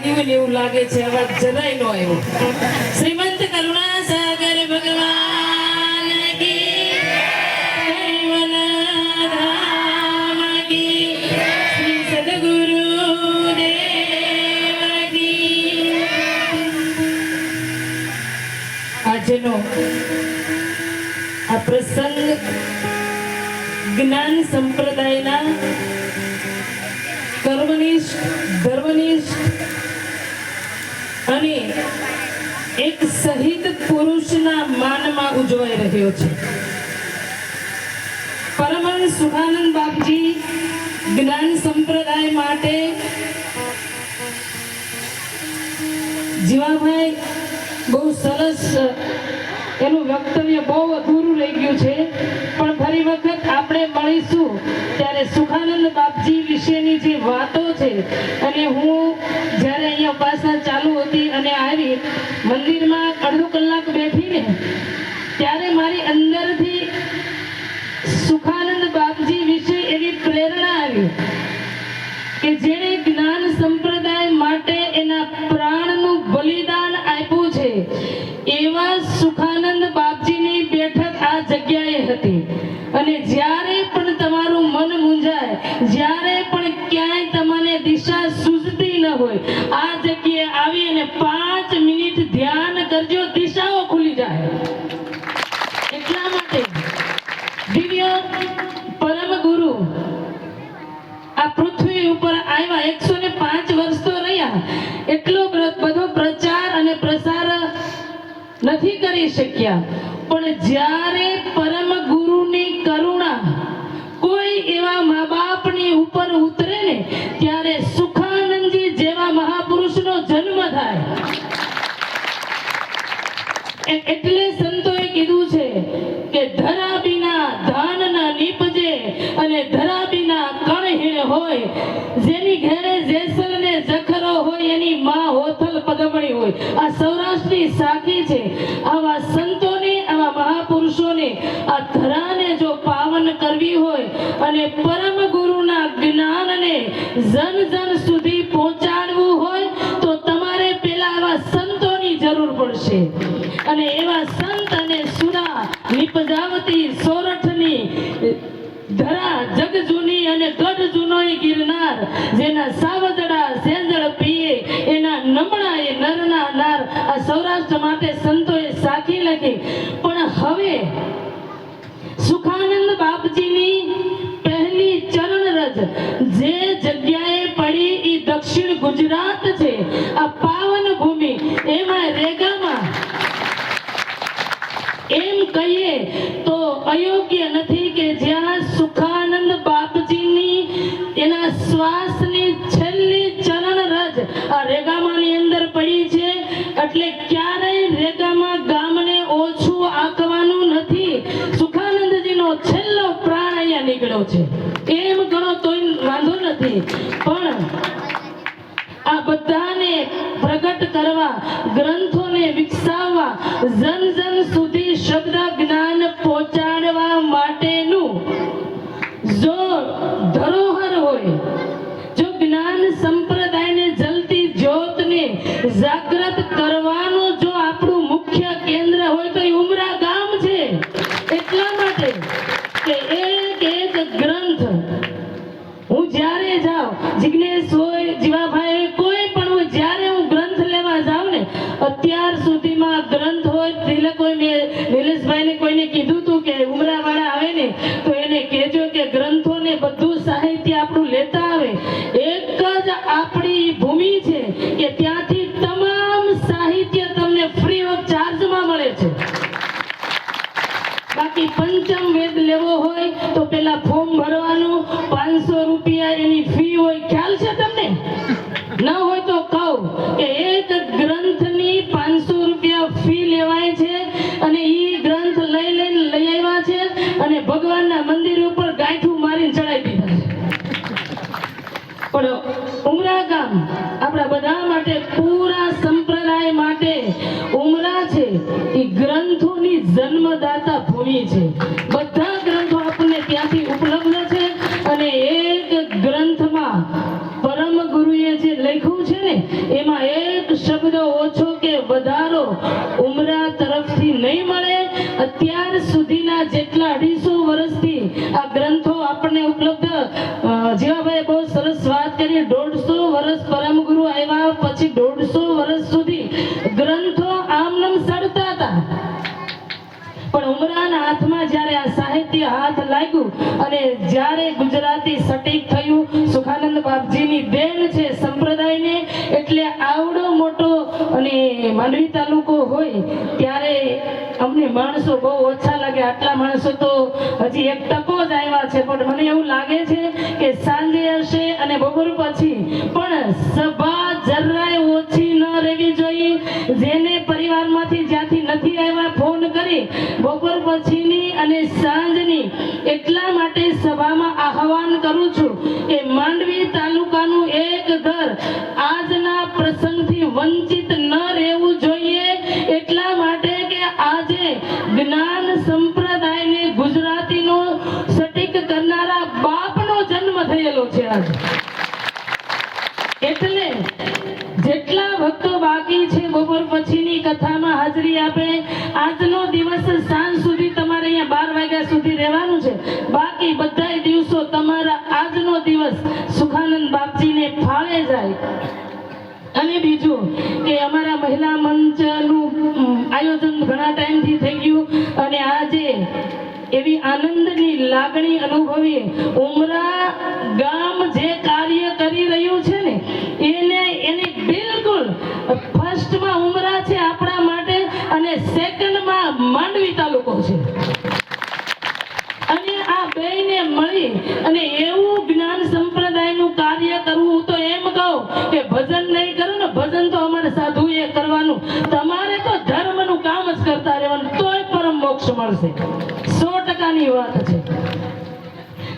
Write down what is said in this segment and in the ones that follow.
જાગી ને એવું લાગે છે? અવાજ જરાય નો આવ્યો શ્રીમંત કરુણા સાગર ભગવાન કી ધામ કી શ્રી આ પ્રસંગ જ્ઞાન સંપ્રદાયના કર્મનિષ્ઠ, ધર્મનિષ્ઠ અને એક શહીદ પુરુષના માનમાં ઉજવાઈ રહ્યો છે. પરમહંસ સુખાનંદ બાપજી જ્ઞાન સંપ્રદાય માટે જીવાભાઈ બહુ સરસ, એનું વક્તવ્ય બહુ અધૂરું રહી ગયું છે. પણ ફરી વખત આપણે મળીશું ત્યારે સુખાનંદ બાપજી વિશેની જે વાતો છે, અને હું જ્યારે અહીંયા ઉપાસના ચાલુ હતી અને આવી મંદિરમાં અડધો કલાક બેઠીને ત્યારે મારી અંદરથી સુખાનંદ બાપજી વિશે એવી પ્રેરણા આવી કે જેણે જ્ઞાન સંપ્રદાય માટે એના પ્રાણનું બલિદાન આપ્યું છે. એવા સુખાનંદ બાપજીની બેઠક આ જગ્યાએ હતી. અને જ્યારે પણ તમારું મન મૂંઝાય, જ્યારે નથી કરી શક્યા. પણ જ્યારે પરમ ગુરુની કરુણા કોઈ એવા મા બાપની ઉપર ઉતરે ને, ત્યારે સુખાનંદજી જેવા મહાપુરુષનો જન્મ થાય. એટલે સંતોએ કીધું છે કે ધરા વિના ધાન ના નીપજે અને ધરા કણ હીણ હોય. જેની ઘેરે જેસલ ને જખરો હોય, એની માં હોથલ પદમણી હોય. આ સૌરાષ્ટ્રની સાખી છે. આવા સંતોને, આવા મહાપુરુષોને આ ધરાને જો પાવન કરવી હોય અને પરમ ગુરુના જ્ઞાનને જન જન સુધી ગુજરાત છે. આ પાવન ભૂમિ એમાં રેગામાં એમ કહીએ તો અયોગ્ય નથી કે જ્યાં સુખાનંદ બાપજીની એના શ્વાસની છેલ્લી ચરણ રજ આ રેગામાની અંદર પડી છે. એટલે ક્યારેય રેગામાં ગામને ઓછું આંકવાનું નથી. સુખાનંદજીનો છેલ્લો પ્રાણ અહીંયા નીકળ્યો છે. એમ ગણો તોય વાંધો નથી. બધાને પ્રગટ કરવા ગ્રંથોને વિકસાવવા જન જન સુધી શબ્દ જ્ઞાન પહોંચાડવા અત્યાર સુધીમાં ગ્રંથ હોય તિલક હોય મેં નિલેશભાઈને કોઈને કીધું તું કે ઉમરાવાળા આવે ને, તો એને કહેજો કે ગ્રંથોને બધું સાહિત્ય આપણું લેતા આવે. એક જ આપણી ભૂમિ છે કે ત્યાંથી તમામ સાહિત્ય તમને ફ્રી ઓફ ચાર્જમાં મળે છે. બાકી પંચમ વેદ લેવો હોય, તો પેલા ફોર્મ ભરવાનું માટે, પૂરા સંપ્રદાય માટે ઉમરા છે. એ ગ્રંથોની જન્મદાતા ભૂમિ છે. બધા ગ્રંથો આપણને ત્યાંથી ઉપલબ્ધ છે અને એક ગ્રંથમાં પરમ ગુરુએ જે લખ્યું છે ને, એમાં એક શબ્દ ઓછો કે વધારો ઉમરા તરફથી નહીં મળે. અત્યાર સુધીના જેટલા અઢીસો વર્ષથી આ ગ્રંથો આપણને ઉપલબ્ધ. જીવાભાઈ બહુ સરસ વાત કરી, દોઢસો અને જ્યારે ગુજરાતી સટીક થયું, સુખાનંદ બાપજીની દેન છે સંપ્રદાયને, એટલે આવડો મોટો અને માંડવી તાલુકો હોય, ત્યારે અમને માણસો બહુ ઓછા લાગે. આટલા માણસો તો હજી એક ટકો જ આવ્યા છે, પણ મને એવું લાગે છે કે સાંજે હશે અને બપોર પછી પણ સભા જરાય ઓછી રહેવી જોઈએ જેને પરિવારમાંથી જ્યાંથી નથી આવ્યા, ફોન કરી બપોર પછીની અને સાંજની એટલા માટે સભામાં આહવાન કરું છું કે માંડવી તાલુકાનું એક ઘર આજના આજનો દિવસ સાંજ સુધી તમારે અહીંયા બાર વાગ્યા સુધી રહેવાનું છે. બાકી બધા દિવસો તમારા આજનો દિવસ સુખાનંદ બાપજીને ફાળે જાય. અને બીજું કે અમારા મહિલા મંચનું આયોજન ઘણા ટાઈમથી થઈ ગયું અને આજે એવી આનંદની લાગણી અનુભવીએ. ઉમરા ગામ જે મળી અને એવું જ્ઞાન સંપ્રદાયનું કાર્ય કરવું તો એમ કહું કે ભજન નહીં કરો ને ભજન તો અમારે સાધુએ કરવાનું. તમારે તો ધર્મનું કામ જ કરતા રહેવાનું, તોય પરમ મોક્ષ મળશે. સો ટકાની વાત છે.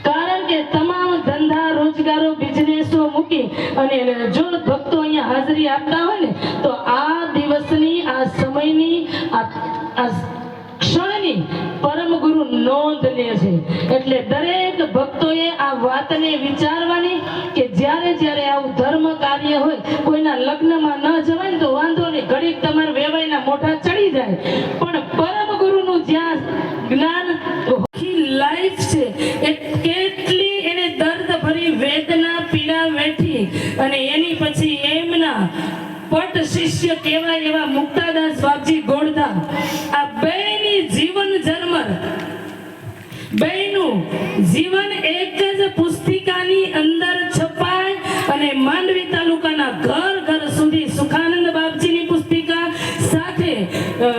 કારણ કે તમામ ધંધા, રોજગારો બિઝનેસો મૂકી અને જો ભક્તો અહીંયા હાજરી આપતા હોય ને, તો આ દિવસની, આ સમયની આ ક્ષણની પરમ ગુરુ નોંધ લે છે. એટલે દરેક ભક્તોએ આ વાતને વિચારવાની કે જ્યારે જ્યારે આવું ધર્મ કાર્ય હોય, કોઈના લગ્નમાં ન જવાય તો વાંધો નહીં, ઘડીક તમારા વેવાઈના મોઢા ચડી જાય. પણ પરમ ગુરુનું જ્યાં જ્ઞાન લાઈફ છે, એ કેટલી એને દર્દ ભરી વેદના પીડા વેઠી અને એની પછી એમના પટ શિષ્ય કેવા એવા મુક્તાદાસ બાપજી ગોળધા. આ બેની જીવન જર્મર બેનું જીવન એક જ પુસ્તિકાની અંદર છપાય અને માંડવી તાલુકાના ઘર ઘર સુધી સુખાનંદ બાપજીની પુસ્તિકા સાથે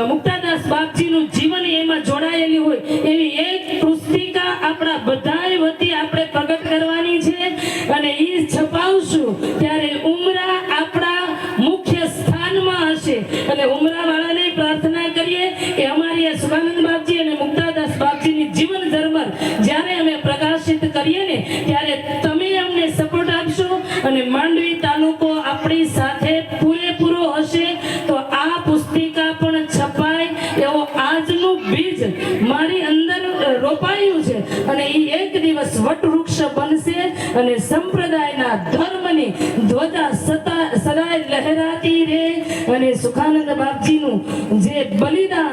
મુક્તાદાસ બાપજીનું જીવન એમાં જોડાયેલી હોય એવી કે અમારી આ સુખાનંદ બાપજી અને મુક્તાદાસ બાપજીની જીવન ધર્મર જ્યારે અમે પ્રકાશિત કરીએ ને, ત્યારે તમે અમને સપોર્ટ આપશો અને માંડવી તાલુકો આપણી સાથે પૂરેપૂરો હશે. તો આ પુસ્તિકા પણ છપાય એવો આજનું બીજ મારી અંદર રોપાયું છે. અને એ એક દિવસ વટવૃક્ષ બનશે અને સંપ્રદાયના ધર્મની ધ્વજા સતા, સદાય લહેરાતી રહે. અને સુખાનંદ બાપજીનું જે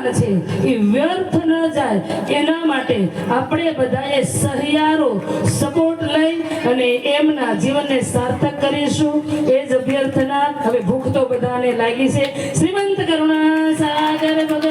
કાંડ છે. એ વ્યર્થ ન જાય. એના માટે આપણે બધાએ સહિયારો સપોર્ટ લઈ અને એમના જીવનને સાર્થક કરીશું. એ જ અભ્યર્થના હવે ભૂખ તો બધાને લાગી છે. શ્રીમંત કરુણા સાગર ભગવાન.